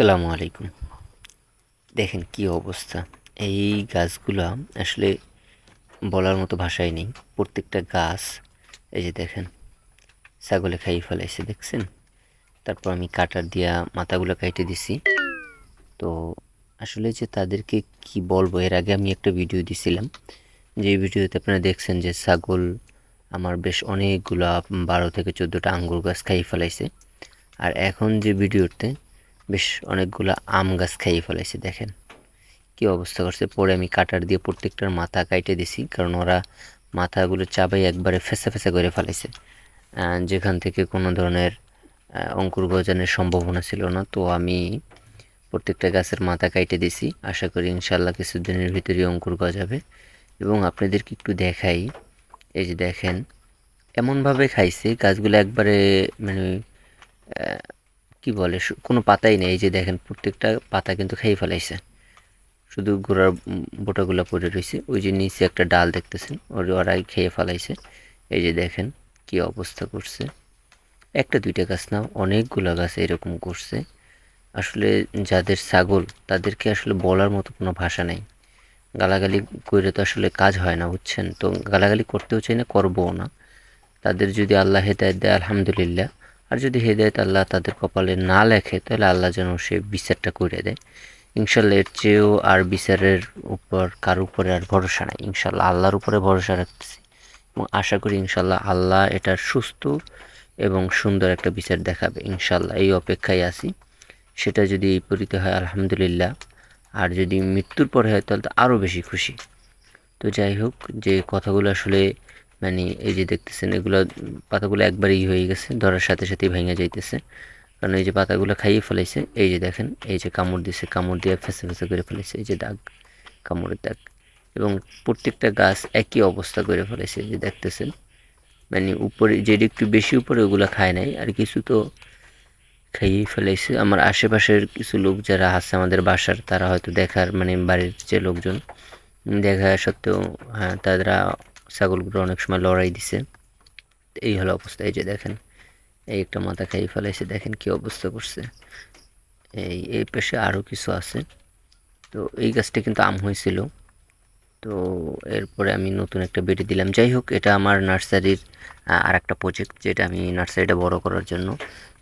আসসালামু আলাইকুম। দেখেন কি অবস্থা। এই গাছগুলো আসলে বলার মতো ভাষাই নেই। প্রত্যেকটা গাছ, এই যে দেখেন, ছাগলে খাইয়ে ফেলাইছে, দেখছেন? তারপর আমি কাটার দিয়া মাথাগুলো কাইটে দিছি। তো আসলে যে তাদেরকে কি বলব, এর আগে আমি একটা ভিডিও দিছিলাম। যে ভিডিওতে আপনারা দেখছেন যে ছাগল আমার বেশ অনেকগুলা বারো থেকে চোদ্দোটা আঙ্গুর গাছ খাইয়ে ফেলাইছে। আর এখন যে ভিডিওতে বেশ অনেকগুলো আম গাছ খাইয়ে ফেলাইছে দেখেন। কি অবস্থা করছে? পরে আমি কাটার দিয়ে প্রত্যেকটার মাথা কাইটে দিছি, কারণ ওরা মাথাগুলো চাবাই একবারে ফেসা ফেসা করে ফেলেছে যেখান থেকে কোনো ধরনের অঙ্কুর গজানোর সম্ভাবনা ছিল না, তো আমি প্রত্যেকটা গাছের মাথা কাইটে দিছি। আশা করি ইনশাল্লাহ কিছুদিনের ভিতরেই অঙ্কুর গজাবে। এবং আপনাদেরকে একটু দেখাই, এই যে দেখেন, এমনভাবে খাইছে, গাছগুলো একবারে মানে কি বলে কোনো পাতাই নেই। যে দেখেন, প্রত্যেকটা পাতা কিন্তু খেয়ে ফেলাইছে। শুধু গোড়ার বোটাগুলো পড়ে রয়েছে ওই যে নিচে একটা ডাল দেখতেছেন, ওর, ওরাই খেয়ে ফেলাইছে। এই যে দেখেন, কি অবস্থা করছে। একটা, দুইটা গাছ না, অনেকগুলো গাছ এরকম করছে। আসলে যাদের ছাগল, তাদেরকে আসলে বলার মতো কোনো ভাষা নেই। গালাগালি করে তো আসলে কাজ হয় না, বুঝছেন? তো গালাগালি করতেও চাই না, করবও না। তাদের যদি আল্লাহ হেদায়ত দেয়, আলহামদুলিল্লাহ। আর যদি হেদায়ত আল্লাহ তাদের কপালে না লেখে, তাহলে আল্লাহ যেন সে বিচারটা করে দেয়। ইনশাল্লাহ এর চেয়েও আর বিচারের উপর, কার উপরে আর ভরসা নাই। ইনশাল্লাহ আল্লাহর উপরে ভরসা রাখতেছি। এবং আশা করি ইনশাল্লাহ আল্লাহ এটার সুস্থ এবং সুন্দর একটা বিচার দেখাবে। ইনশাল্লাহ এই অপেক্ষায় আছি। সেটা যদি পরিতে হয়, আলহামদুলিল্লাহ। আর যদি মৃত্যুর পরে হয়, তাহলে তো আরও বেশি খুশি। তো যাই হোক, যে কথাগুলো আসলে মানে এই যে দেখতেছেন, এগুলো পাতাগুলো একবারই হয়ে গেছে, ধরার সাথে সাথেই ভেঙে যাইতেছে। কারণ এই যে পাতাগুলো খাইয়ে ফেলাইছে, এই যে দেখেন, এই যে কামড় দিছে, কামড় দিয়ে ফেসে ফেসে করে ফেলেছে এই যে দাগ, কামড়ের দাগ। এবং প্রত্যেকটা গাছ একই অবস্থা করে ফেলেছে যে দেখতেছেন। মানে উপরে, যেটা একটু বেশি উপরে, ওগুলো খায় নাই। আর কিছু তো খাইয়েই ফেলেছে আমার আশেপাশের কিছু লোক যারা আছে, আমাদের বাসার, তারা হয়তো দেখার মানে বাড়ির যে লোকজন, দেখা সত্ত্বেও হ্যাঁ তারা ছাগলগুলো অনেক সময় লড়াই দিছে। এই হলো অবস্থা, এই যে দেখেন, এই একটা মাথা খাইয়ে ফেলাইছে, দেখেন কি অবস্থা করছে। এই এই পেশে আরও কিছু আছে। তো এই গাছটা কিন্তু আম হয়েছিল। তো এরপরে আমি নতুন একটা বেডে দিলাম। যাই হোক, এটা আমার নার্সারির আর একটা প্রজেক্ট যেটা আমি নার্সারিটা বড় করার জন্য।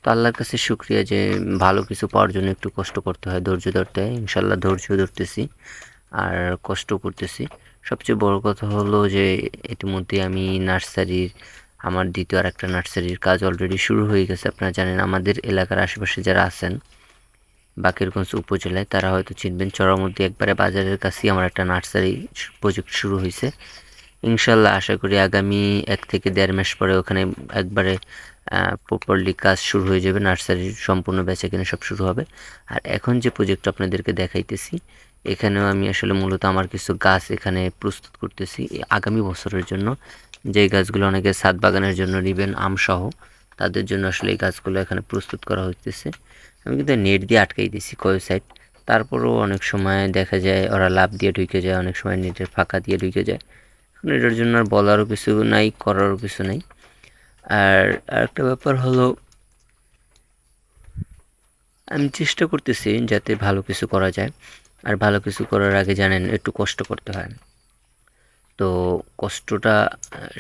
তো আল্লাহর কাছে শুক্রিয়া যে ভালো কিছু পাওয়ার জন্য একটু কষ্ট করতে হয়, ধৈর্য ধরতে হয়। ইনশাল্লাহ ধৈর্য ধরতেছি আর কষ্ট করতেছি। সবচেয়ে বড় কথা হলো যে, ইতিমধ্যে আমি নার্সারির, আমার দ্বিতীয় আর একটা নার্সারির কাজ অলরেডি শুরু হয়ে গেছে। আপনারা জানেন আমাদের এলাকার আশেপাশে যারা আছেন, বাকেরগঞ্জ উপজেলায়, তারা হয়তো চিনবেন চড়ামধ্যে একবারে বাজারের কাছেই আমার একটা নার্সারি প্রজেক্ট শুরু হয়েছে। ইনশাল্লাহ আশা করি আগামী এক থেকে দেড় মাস পরে ওখানে একবারে প্রপারলি কাজ শুরু হয়ে যাবে, নার্সারির সম্পূর্ণ বেচা কেনা সব শুরু হবে। আর এখন যে প্রজেক্ট আপনাদেরকে দেখাইতেছি এখানেও আমি আসলে মূলত আমার কিছু গাছ এখানে প্রস্তুত করতেছি আগামী বছরের জন্য। যে গাছগুলো অনেকে ছাদ বাগানের জন্য নেবেন, আমসহ, তাদের জন্য আসলে এই গাছগুলো এখানে প্রস্তুত করা হইতেছে। আমি কিন্তু নেট দিয়ে আটকাই দিছি কয় সাইড। তারপরেও অনেক সময় দেখা যায় ওরা লাভ দিয়ে ঢুকে যায়, অনেক সময় নেটের ফাঁকা দিয়ে ঢুকে যায়। এখন এটার জন্য আর বলারও কিছু নাই, করারও কিছু নাই। আর আরেকটা ব্যাপার হলো, আমি চেষ্টা করতেছি যাতে ভালো কিছু করা যায়। আর ভালো কিছু করার আগে জানেন, একটু কষ্ট করতে হয়। তো কষ্টটা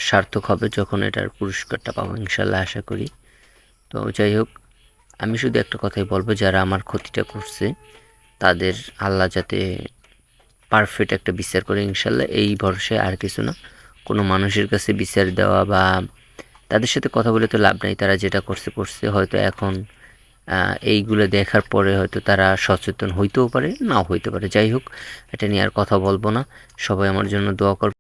সার্থক হবে যখন এটার পুরস্কারটা পাবো, ইনশাল্লাহ আশা করি। তো যাই হোক, আমি শুধু একটা কথাই বলব, যারা আমার ক্ষতিটা করছে, তাদের আল্লাহ যাতে পারফেক্ট একটা বিচার করে, ইনশাল্লাহ এই ভরসায় আর কিছু না। কোনো মানুষের কাছে বিচার দেওয়া বা তাদের সাথে কথা বলে তো লাভ নাই, তারা যেটা করছে করছে, হয়তো এখন এইগুলো দেখার পরে হয়তো তারা সচেতন হইতেও পারে, নাও হইতে পারে। যাই হোক, এটা নিয়ে আর কথা বলব না। সবাই আমার জন্য দোয়া কর